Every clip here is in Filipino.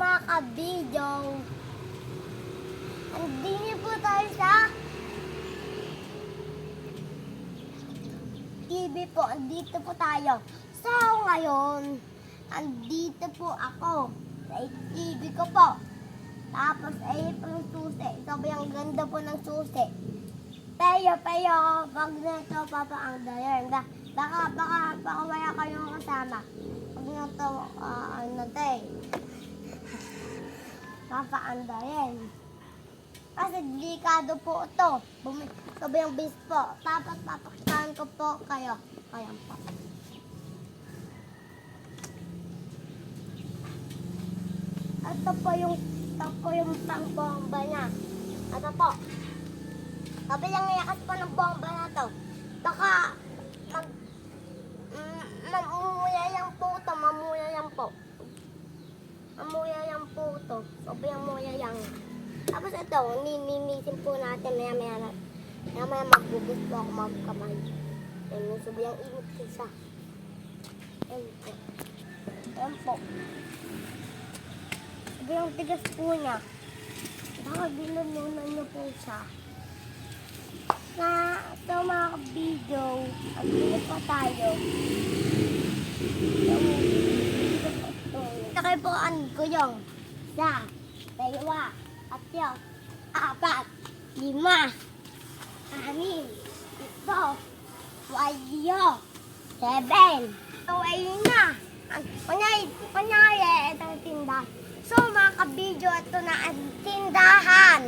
mga ka-video. Andini po tayo sa TV po. Andito po tayo. So, ngayon, andito po ako sa TV ko po. Tapos, ay po yung susi. Sabi ang ganda po ng susi. Pero, pero, pag nito, papa, ang dayan. Ba, baka, baka, baka wala kayong kasama. Pag nito, ah, ano, tay. Papa, ang dayan. Kasi delikado po ito. Sabi yung bis po. Tapos, papakitaan ko po kayo. Kaya po. Ito po yung, ito po yung pangbomba niya. Ito po. Sabi lang niyakas po ng bomba na to. Baka mag... Mm, mamuya yung po to. Mamuya yung po. Mamuya yung po to. Sabi yung muya yung. Tapos ito, nininisin po natin. Maya maya na. Maya maya magbubus po ako magkamay. Ayan, sabi yung init kisa. Ayan po. Ayan po. Sabi yung tigas po niya. Baka ginununan niyo po siya na ito mga video, ang pa tayo. Sakay po ang kuyong. Isa, dalawa, tatlo, apat, lima, anim, ito, walyo, seven. So, ayun na. Ang panyay, panyay, itong tindahan. So, mga kabidyo, ito na ang tindahan.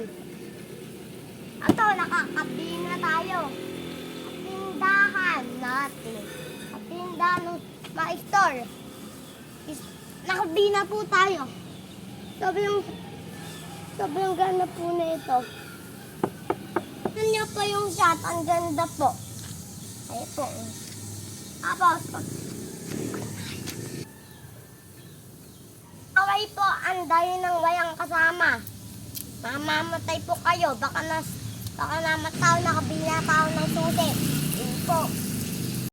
Ito, nakakabi na tayo. Tindahan natin. Tindahan ng mga store. Is, nakabi na po tayo. Sabi yung, sabi yung ganda po na ito. Tignan niyo po yung shot. Ang ganda po. Ay po. Tapos, away po, ang dayo ng wayang kasama. Mamamatay po kayo. Baka nas, baka namatao, nakabila tao ng susi. Yun po.